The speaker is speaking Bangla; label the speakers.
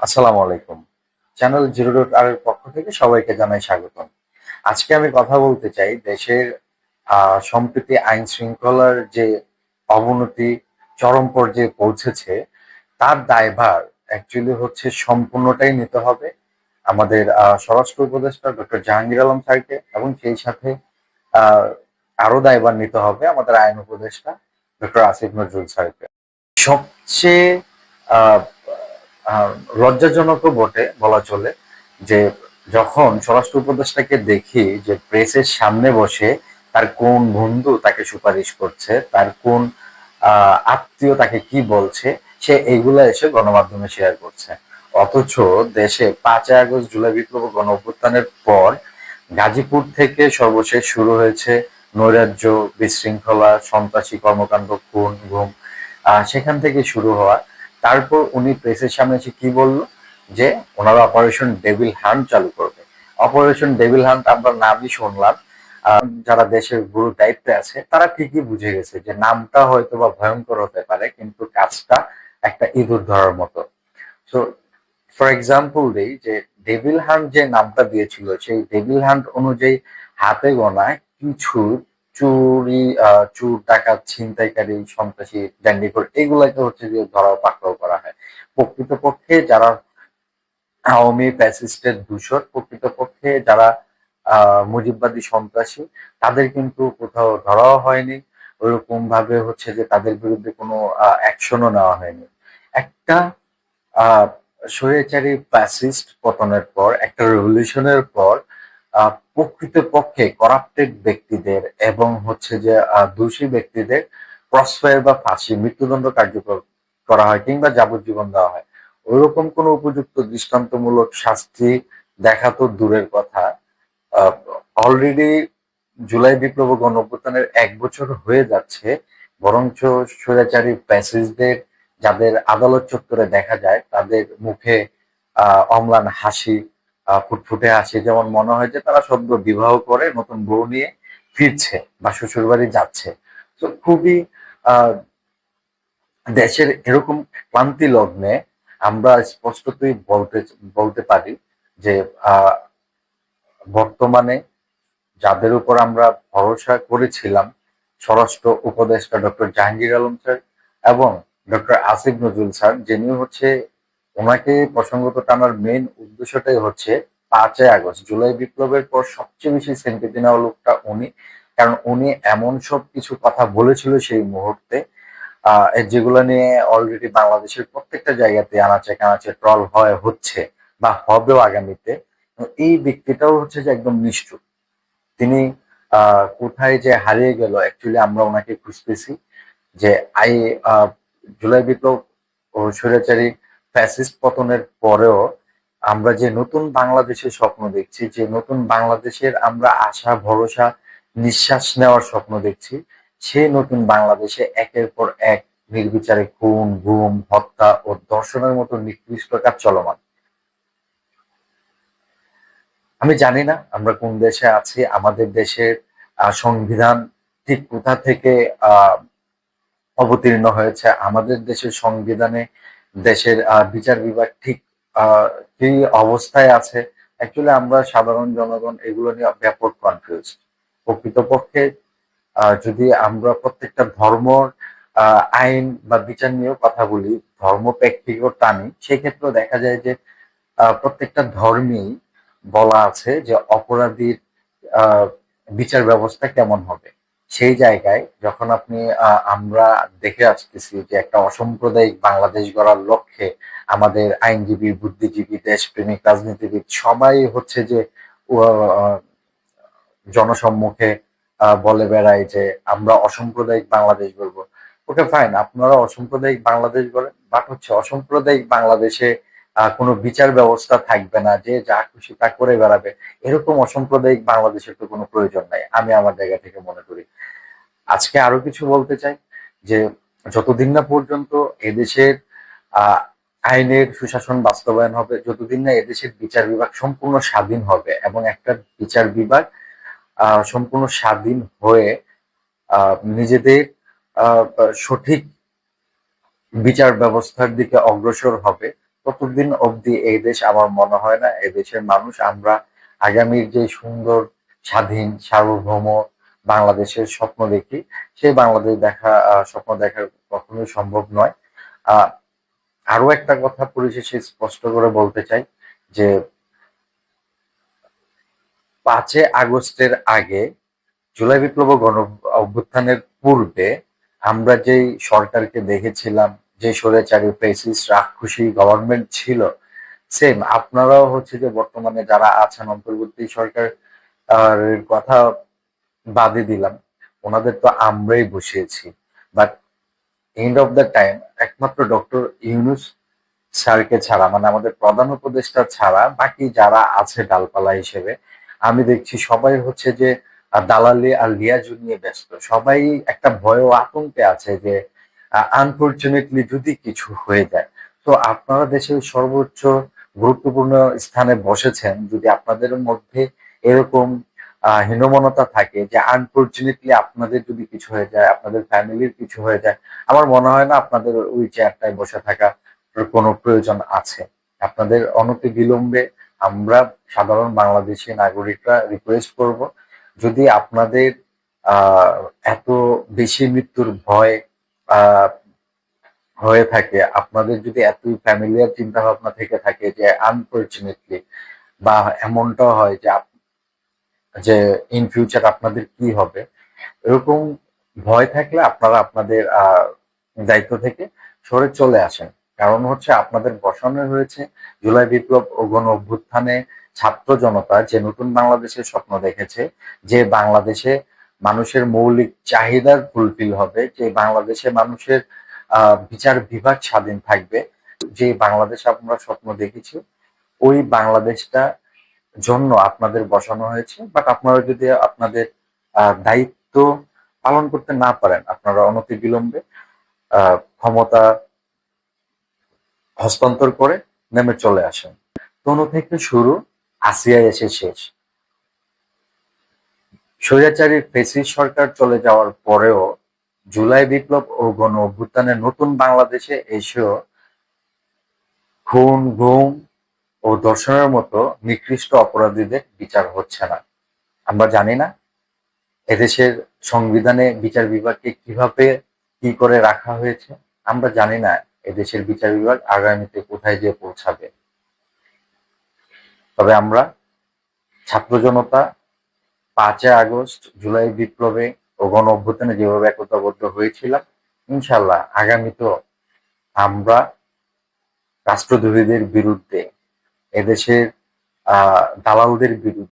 Speaker 1: আসসালামু আলাইকুম। চ্যানেল জিরো ডট আর এর পক্ষ থেকে সবাইকে জানাই স্বাগতম। আজকে আমি কথা বলতে চাই দেশের সম্প্রতি আইন শৃঙ্খলার যে অবনতি, চরম পর্যায়ে পৌঁছেছে, তার দায়ভার অ্যাকচুয়ালি হচ্ছে সম্পূর্ণটাই নিতে হবে আমাদের স্বরাষ্ট্র উপদেষ্টা ডক্টর জাহাঙ্গীর আলম স্যারকে এবং সেই সাথে আরও দায়ভার নিতে হবে আমাদের আইন উপদেষ্টা ডক্টর আসিফ নজরুল স্যারকে। সবচেয়ে লজ্জাজনকও বটে, বলা চলে, যে যখন স্বরাষ্ট্র উপদেষ্টাকে দেখি যে প্রেসের সামনে বসে তার কোন বন্ধু তাকে সুপারিশ করছে, তার কোন আত্মীয় তাকে কি বলছে, সে এইগুলা এসে গণমাধ্যমে শেয়ার করছে। অথচ দেশে পাঁচই আগস্ট জুলাই বিপ্লব গণ অভ্যুত্থানের পর গাজীপুর থেকে সর্বশেষ শুরু হয়েছে নৈরাজ্য, বিশৃঙ্খলা, সন্ত্রাসী কর্মকাণ্ড, খুন ঘুম সেখান থেকে শুরু হওয়া তারপর উনি প্রেসের সামনে এসে কি বলল? যে ওনারা অপারেশন ডেভিল হান্ট চালু করবে। অপারেশন ডেভিল হান্ট আমরা নামই শুনলাম। যারা দেশের গুরু দায়িত্বে আছে, তারা ঠিকই বুঝে গেছে যে নামটা হয়তো বা ভয়ঙ্কর হতে পারে, কিন্তু কাজটা একটা ইঁদুর ধরার মতো। সো ফর এক্সাম্পল দিই যে ডেভিল হান্ট যে নামটা দিয়েছিল, সেই ডেভিল হান্ট অনুযায়ী হাতে গোনায় কিছু চুরি চুর ডাকাত ছিনতাইকারী সন্ত্রাসী ড্যান্ডিকর এগুলাকে হচ্ছে যে ধরা পাকড়াও করা হয়। প্রকৃতপক্ষে যারা আওয়ামী ফ্যাসিস্টের দূষর প্রকৃতপক্ষে যারা আহ, মুজিববাদী সন্ত্রাসী তাদের কিন্তু কোথাও ধরাও হয়নি। ওইরকম ভাবে হচ্ছে যে তাদের বিরুদ্ধে কোনো অ্যাকশনও নেওয়া হয়নি। একটা আহ, স্বৈরাচারী ফ্যাসিস্ট পতনের পর একটা রেভলিউশনের পর প্রকৃতপক্ষে করাপ্টেড ব্যক্তিদের এবং হচ্ছে যে দোষী ব্যক্তিদের ক্রসফায়ার বা ফাঁসি, মৃত্যুদণ্ড কার্যকর করা হয় কিংবা যাবজ্জীবন দেওয়া হয়। ওইরকম কোনো উপযুক্ত দৃষ্টান্তমূলক শাস্তি দেখা তো দূরের কথা। অলরেডি জুলাই বিপ্লব ও গণ অভ্যুত্থানের এক বছর হয়ে যাচ্ছে, বরঞ্চ স্বৈরাচারী প্যাসেজদের যাদের আদালত চত্বরে দেখা যায়, তাদের মুখে অম্লান হাসি ফুটফুটে আসে। যেমন মনে হয় যে তারা সদ্য বিবাহ করে, নতুন বউ নিয়ে ফিরছে বা শ্বশুরবাড়ি যাচ্ছে। তো খুবই দেশের এরকম ক্লান্তি লগ্নে আমরা স্পষ্টতই বলতে বলতে পারি যে বর্তমানে যাদের উপর আমরা ভরসা করেছিলাম, স্বরাষ্ট্র উপদেষ্টা ডক্টর জাহাঙ্গীর আলম স্যার এবং ডক্টর আসিফ নজরুল স্যার, যিনি হচ্ছে ওনাকে প্রসঙ্গত টানার মেইন উদ্দেশ্যটাই হচ্ছে পাঁচই আগস্ট, জুলাই বিপ্লবের পর সবচেয়ে বেশি সেন্টিতি নেওয়া লোকটা উনি। কারণ উনি এমন সব কিছু কথা বলেছিল সেই মুহূর্তে যেগুলো নিয়ে অলরেডি বাংলাদেশের প্রত্যেকটা জায়গাতে আনাচে কানাচে ট্রল হয়, হচ্ছে বা হবেও আগামীতে। এই ব্যক্তিটাও হচ্ছে যে একদম নিষ্ঠুর। তিনি কোথায় যে হারিয়ে গেল অ্যাকচুয়ালি আমরা ওনাকে খুঁজতেছি যে আই জুলাই বিপ্লব ও স্বৈরাচারী ফ্যাসিস্ট পতনের পরেও আমরা যে নতুন বাংলাদেশের স্বপ্ন দেখছি, যে নতুন বাংলাদেশের আমরা আশা, ভরসা, নিঃশ্বাস নেওয়ার স্বপ্ন দেখছি, সেই নতুন বাংলাদেশে একের পর এক নির্বিচারে খুন, গুম, হত্যা ও ধর্ষণের মতো নিকৃষ্ট কাজ চলমান। আমি জানি না আমরা কোন দেশে আছি, আমাদের দেশের সংবিধান ঠিক কোথা থেকে অবতীর্ণ হয়েছে, আমাদের দেশের সংবিধানে দেশের বিচার বিভাগ ঠিক কি অবস্থায় আছে। অ্যাকচুয়ালি আমরা সাধারণ জনগণ এগুলো নিয়ে ব্যাপক কনফিউজ প্রকৃতপক্ষে যদি আমরা প্রত্যেকটা ধর্মর আহ, আইন বা বিচার নিয়েও কথা বলি ধর্ম প্রেক্ষিকও টানি সেক্ষেত্রেও দেখা যায় যে প্রত্যেকটা ধর্মেই বলা আছে যে অপরাধীর বিচার ব্যবস্থা কেমন হবে। সেই জায়গায় যখন আপনি আমরা দেখে আসতেছি যে একটা অসাম্প্রদায়িক বাংলাদেশ গড়ার লক্ষ্যে আমাদের আইনজীবী, বুদ্ধিজীবী, দেশপ্রেমিক, রাজনীতিবিদ সবাই হচ্ছে যে জনসম্মুখে বলে বেড়ায় যে আমরা অসাম্প্রদায়িক বাংলাদেশ বলব ওকে ফাইন আপনারা অসাম্প্রদায়িক বাংলাদেশ বলেন বাট হচ্ছে অসাম্প্রদায়িক বাংলাদেশে কোনো বিচার ব্যবস্থা থাকবে না যে যা খুশি তা করে বেড়াবে। এরকম অসাম্প্রদায়িক বাংলাদেশের তো কোনো প্রয়োজন নাই, আমি আমার জায়গা থেকে মনে করি। আজকে আরও কিছু বলতে চাই, যে যতদিন না পর্যন্ত এদেশের আইনের সুশাসন বাস্তবায়ন হবে, যতদিন না এদেশের বিচার বিভাগ সম্পূর্ণ স্বাধীন হবে এবং একটা বিচার বিভাগ সম্পূর্ণ স্বাধীন হয়ে নিজেদের সঠিক বিচার ব্যবস্থার দিকে অগ্রসর হবে ততদিন অবধি এই দেশ আমার মনে হয় না, এই দেশের মানুষ আমরা আগামীর যে সুন্দর, স্বাধীন, সার্বভৌম বাংলাদেশের স্বপ্ন দেখি, সেই বাংলাদেশ দেখা স্বপ্ন দেখা কখনোই সম্ভব নয়। আরও একটা কথা পরিশেষে স্পষ্ট করে বলতে চাই যে পাঁচে আগস্টের আগে জুলাই বিপ্লব গণ অভ্যুত্থানের পূর্বে আমরা যেই সরকারকে দেখেছিলাম যে স্বৈরাচারী ফেসিস রাক্ষসী গভর্নমেন্ট ছিল সেম আপনারাও হচ্ছে যে বর্তমানে যারা আছেন, অন্তর্বর্তী সরকার আর কথা বাদে দিলাম, ওনাদের তো আমরাই বসিয়েছি। But end of the time একমাত্র ডক্টর ইউনুস স্যারকে ছাড়া মানে আমাদের প্রধান উপদেষ্টা ছাড়া, বাকি যারা আছে ডালপালা হিসেবে, আমি দেখছি সবাই হচ্ছে যে দালালি আর লিয়াজু নিয়ে ব্যস্ত। সবাই একটা ভয় ও আতঙ্কে আছে যে আনফর্চুনেটলি যদি কিছু হয়ে যায়, তো আপনারা দেশের সর্বোচ্চ গুরুত্বপূর্ণ স্থানে বসেছেন, যদি আপনাদের মধ্যে এরকম হীনমনতা থাকে যে আনফর্চুনেটলি আপনাদের যদি কিছু হয়ে যায়, আপনাদের ফ্যামিলির কিছু হয়ে যায়, আমার মনে হয় না আপনাদের ওই চেয়ারটায় বসে থাকা কোনো প্রয়োজন আছে। আপনাদের অনতি বিলম্বে আমরা সাধারণ বাংলাদেশি নাগরিকরা রিকোয়েস্ট করব, যদি আপনাদের এত বেশি মৃত্যুর ভয় হয়ে থাকে। আপনাদের যদি এত ফ্যামিলিয়ার চিন্তা ভাবনা থেকে থাকে যে আনফর্চুনেটলি বা এমনটা হয় যে যে ইন ফিউচার আপনাদের কি হবে, এরকম ভয় থাকলে আপনারা আপনাদের দায়িত্ব থেকে সরে চলে আসেন। কারণ হচ্ছে আপনাদের বসানো হয়েছে জুলাই বিপ্লব ও গণ অভ্যুত্থানে ছাত্র জনতা যে নতুন বাংলাদেশের স্বপ্ন দেখেছে, যে বাংলাদেশে মানুষের মৌলিক চাহিদার ফুলফিল হবে, যে বাংলাদেশে মানুষের বিচার বিভাগ স্বাধীন থাকবে, যে বাংলাদেশ আমরা স্বপ্ন দেখেছি, ওই বাংলাদেশটা জন্য আপনাদের বসানো হয়েছে। বাট আপনারা যদি আপনাদের দায়িত্ব পালন করতে না পারেন, আপনারা অনতি বিলম্বে ক্ষমতা হস্তান্তর করে নেমে চলে আসেন। তনু থেকে শুরু, আসিয়া এসে শেষ। স্বৈরাচারীর ফেসিস সরকার চলে যাওয়ার পরেও জুলাই বিপ্লব ও গণ অভ্যুত্থানে নতুন বাংলাদেশে এসেও খুন, গুম ও ধর্ষণের মতো নিকৃষ্ট অপরাধীদের বিচার হচ্ছে না। আমরা জানি না এদেশের সংবিধানে বিচার বিভাগকে কীভাবে কি করে রাখা হয়েছে। আমরা জানি না এদেশের বিচার বিভাগ আগামীতে কোথায় গিয়ে পৌঁছাবে। তবে আমরা ছাত্র জনতা পাঁচই আগস্ট, জুলাই বিপ্লবে ও গণ অভ্যুত্থানে যেভাবে একতাবদ্ধ হয়েছিলাম ইনশাল্লাহ আগামীতেও আমরা রাষ্ট্রদ্রোহীদের বিরুদ্ধে, এদেশের, আহ, দালালদের বিরুদ্ধে